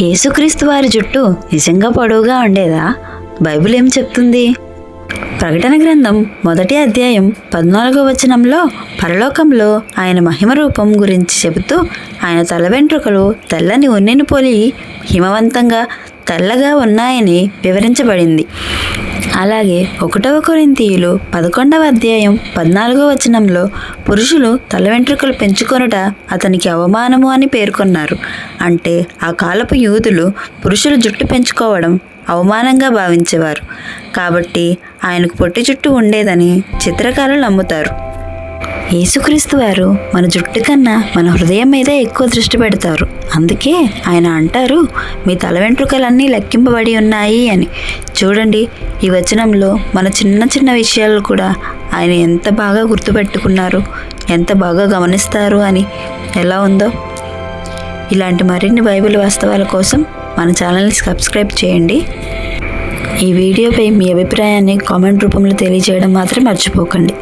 యేసుక్రీస్తు వారి జుట్టు నిజంగా పొడవుగా ఉండేదా? బైబిల్ ఏం చెప్తుంది? ప్రకటన గ్రంథం మొదటి అధ్యాయం పద్నాలుగో వచనంలో పరలోకంలో ఆయన మహిమ రూపం గురించి చెబుతూ ఆయన తల వెంట్రుకలు తెల్లని ఉన్నిని పోలి హిమవంతంగా తెల్లగా ఉన్నాయని వివరించబడింది. అలాగే ఒకటవ కొరింతీయులు పదకొండవ అధ్యాయం పద్నాలుగో వచనంలో పురుషులు తల వెంట్రుకలు పెంచుకొనుట అతనికి అవమానము అని పేర్కొన్నారు. అంటే ఆ కాలపు యూదులు పురుషులు జుట్టు పెంచుకోవడం అవమానంగా భావించేవారు. కాబట్టి ఆయనకు పొట్టి జుట్టు ఉండేదని చిత్రకారులు నమ్ముతారు. యేసుక్రీస్తు వారు మన జుట్టు కన్నా మన హృదయం మీద ఎక్కువ దృష్టి పెడతారు. అందుకే ఆయన అంటారు మీ తల వెంట్రుకలన్నీ లెక్కింపబడి ఉన్నాయి అని. చూడండి ఈ వచనంలో మన చిన్న చిన్న విషయాలు కూడా ఆయన ఎంత బాగా గుర్తుపెట్టుకున్నారు ఎంత బాగా గమనిస్తారు అని. ఎలా ఉందో? ఇలాంటి మరిన్ని బైబిల్ వాస్తవాల కోసం మన ఛానల్ని సబ్స్క్రైబ్ చేయండి. ఈ వీడియోపై మీ అభిప్రాయాన్ని కామెంట్ రూపంలో తెలియజేయడం మాత్రం మర్చిపోకండి.